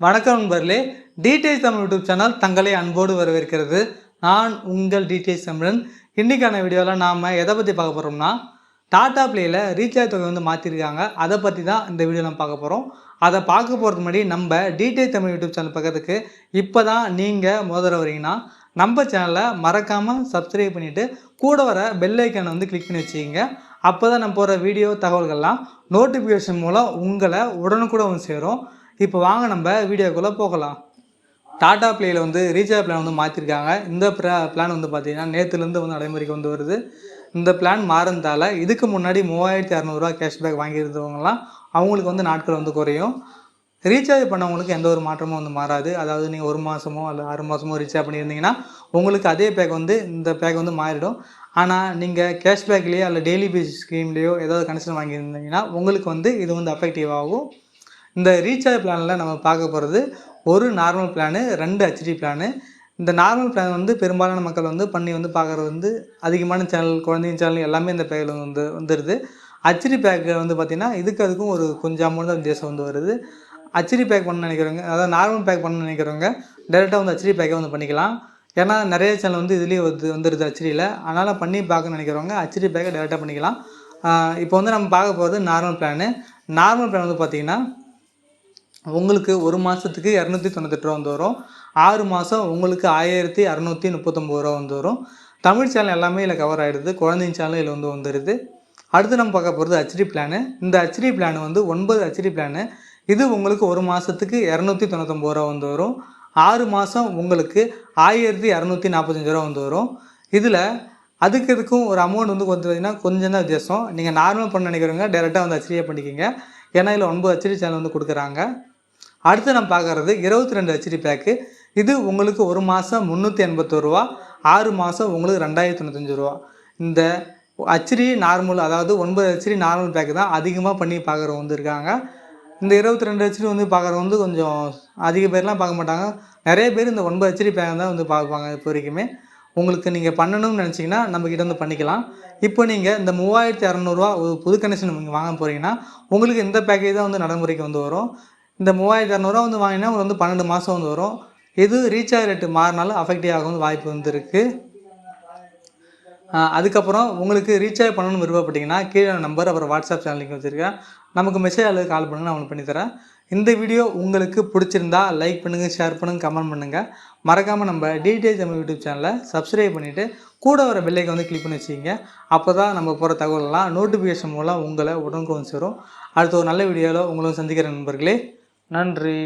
வணக்கம் நண்பர்களே. TDS Tamil YouTube channel தங்களை அன்போடு வரவேற்கிறது. நான் உங்கள் டிடிஎஸ் தமிழன். இன்றைக்கான வீடியோவில் நாம் எதை பற்றி பார்க்க போகிறோம்னா டாடா ப்ளேயில் ரீசார்ஜ் தொகை வந்து மாற்றிருக்காங்க அதை பற்றி தான் இந்த வீடியோ நம்ம பார்க்க போகிறோம் அதை பார்க்க போகிறதுக்கு முன்னாடி நம்ம டிடிஎஸ் தமிழ் யூடியூப் சேனல் பக்கத்துக்கு இப்போ தான் நீங்கள் முதல்ல வரீங்கன்னா நம்ம சேனலை மறக்காமல் சப்ஸ்கிரைப் பண்ணிவிட்டு கூட வர பெல் ஐக்கானை வந்து கிளிக் பண்ணி வச்சுக்கிங்க. அப்போ தான் நம்ம போகிற வீடியோ தகவல்கள்லாம் நோட்டிஃபிகேஷன் மூலம் உங்களை உடனுக்குடன் சேரும். இப்போ வாங்க நம்ம வீடியோக்குள்ளே போகலாம். டாடா பிளேயில் வந்து ரீசார்ஜ் பிளான் வந்து மாற்றிருக்காங்க இந்த பிளான் வந்து பார்த்தீங்கன்னா நேற்றுலேருந்து வந்து நடைமுறைக்கு வந்து வருது. இந்த பிளான் மாறந்தால இதுக்கு முன்னாடி மூவாயிரத்தி அறநூறுவா கேஷ்பேக் வாங்கியிருந்தவங்கலாம் அவங்களுக்கு வந்து நாட்கள் வந்து குறையும். ரீசார்ஜ் பண்ணவங்களுக்கு எந்த ஒரு மாற்றமும் வந்து மாறாது. அதாவது நீங்கள் ஒரு மாதமோ அல்ல ஆறு மாதமோ ரீசார்ஜ் பண்ணியிருந்தீங்கன்னா உங்களுக்கு அதே பேக் வந்து இந்த பேக் வந்து மாறிடும். ஆனால் நீங்கள் கேஷ்பேக்லேயோ அல்ல டெய்லி பேஸ் ஸ்கீம்லேயோ ஏதாவது கனெக்ஷன் வாங்கியிருந்தீங்கன்னா உங்களுக்கு வந்து இது வந்து அஃபெக்டிவ் ஆகும். இந்த ரீசார்ஜ் பிளானில் நம்ம பார்க்க போகிறது ஒரு நார்மல் பிளானு ரெண்டு ஹெச்டி பிளானு இந்த நார்மல் பிளான் வந்து பெரும்பாலான மக்கள் வந்து பண்ணி வந்து பார்க்குறது வந்து அதிகமான சேனல் குழந்தைங்க சேனல் எல்லாமே இந்த பேக்கில் வந்து வந்துடுது அச்சடி பேக்கு வந்து பார்த்திங்கன்னா இதுக்கு அதுக்கும் ஒரு கொஞ்சம் அமௌண்ட் தான் வித்தியாசம் வந்து வருது. அச்சடி பேக் பண்ண நினைக்கிறவங்க அதாவது நார்மல் பேக் பண்ண நினைக்கிறவங்க டேரெக்டாக வந்து அச்சடி பேக்கை வந்து பண்ணிக்கலாம். ஏன்னா நிறைய சேனல் வந்து இதுலேயே வந்து வந்துடுது அச்சடியில் அதனால் பண்ணி பார்க்க நினைக்கிறவங்க அச்சடி பேக்கை டேரெக்டாக பண்ணிக்கலாம். இப்போ வந்து நம்ம பார்க்க போகிறது நார்மல் பிளானு நார்மல் பிளான் வந்து பார்த்திங்கன்னா உங்களுக்கு ஒரு மாதத்துக்கு இரநூத்தி தொண்ணூத்தெட்டு ரூபா வந்து வரும் ஆறு மாதம் உங்களுக்கு ஆயிரத்தி அறநூற்றி முப்பத்தொம்பது ரூபா வந்து வரும் தமிழ் சேனல் எல்லாமே இதில் கவர் ஆகிடுது குழந்தைங்க சேனல் இதில் வந்து வந்துடுது அடுத்து நம்ம பார்க்க போகிறது ஹச்டி பிளானு இந்த ஹச்டி பிளான் வந்து ஒன்பது ஹச்டி பிளானு இது உங்களுக்கு ஒரு மாதத்துக்கு இரநூத்தி தொண்ணூத்தொம்பது ரூபா வந்து வரும் ஆறு மாதம் உங்களுக்கு ஆயிரத்தி இரநூத்தி நாற்பத்தஞ்சு ரூபா வந்து வரும் இதில் அதுக்கு இதுக்கும் ஒரு அமௌண்ட் வந்து கொஞ்சம் பார்த்தீங்கன்னா கொஞ்சம் தான் வித்தியாசம். நீங்கள் நார்மல் பண்ண நினைக்கிறவங்க டேரெக்டாக வந்து ஹச்டியாக பண்ணிக்கிங்க. ஏன்னா இதில் ஒன்பது ஹெச்டி சேனல் வந்து கொடுக்குறாங்க. அடுத்து நம்ம பார்க்குறது இருபத்தி ரெண்டு ஹெச்டி பேக்கு இது உங்களுக்கு ஒரு மாதம் முந்நூற்றி எண்பத்தோரு ரூபா ஆறு மாதம் உங்களுக்கு ரெண்டாயிரத்தி தொண்ணூத்தஞ்சு ரூபா. இந்த ஹச்டி நார்மல் அதாவது ஒன்பது ஹெச்டி நார்மல் பேக்கு தான் அதிகமாக பண்ணி பார்க்குறவங்க வந்து இருக்காங்க. இந்த இருபத்தி ரெண்டு ஹெச்டி வந்து பார்க்குறவங்க வந்து கொஞ்சம் அதிக பேர்லாம் பார்க்க மாட்டாங்க. நிறைய பேர் இந்த ஒன்பது ஹெச்டி பேக் தான் வந்து பார்ப்பாங்க இப்போ வரைக்குமே. உங்களுக்கு நீங்கள் பண்ணணும்னு நினச்சிங்கன்னா நம்மக்கிட்ட வந்து பண்ணிக்கலாம். இப்போ நீங்கள் இந்த மூவாயிரத்தி இரநூறுவா ஒரு புது கனெக்ஷன் நீங்கள் வாங்க போகிறீங்கன்னா உங்களுக்கு இந்த பேக்கேஜ் தான் வந்து நடைமுறைக்கு வந்து வரும். இந்த மூவாயிரத்தி இரநூறுவா வந்து வாங்கினா உங்களுக்கு வந்து பன்னெண்டு மாதம் வந்து வரும். எது ரீசார்ஜ் ரேட்டு மாறினாலும் அஃபெக்டிவ் ஆக வந்து வாய்ப்பு வந்து இருக்குது அதுக்கப்புறம் உங்களுக்கு ரீசார்ஜ் பண்ணணும்னு விருப்பப்பட்டீங்கன்னா கீழே நம்பர் அப்புறம் வாட்ஸ்அப் சேனல் லிங்க் வச்சுருக்கேன். நமக்கு மெசேஜ் அல்லது கால் பண்ணுங்க நான் உங்களுக்கு பண்ணித்தரேன் இந்த வீடியோ உங்களுக்கு பிடிச்சிருந்தா லைக் பண்ணுங்கள் ஷேர் பண்ணுங்கள் கமெண்ட் பண்ணுங்கள் மறக்காமல் நம்ம டிடிஎச் நம்ம யூடியூப் சேனலை சப்ஸ்கிரைப் பண்ணிவிட்டு கூட வர பெல்லைக்கை வந்து கிளிக் பண்ணி வச்சுக்கிங்க. அப்போ தான் நம்ம போகிற தகவலெல்லாம் நோட்டிஃபிகேஷன் மூலம் உங்களை உடனுக்கு வந்து சேரும். அடுத்த ஒரு நல்ல வீடியோவில் உங்களை சந்திக்கிற நண்பர்களே நன்றி.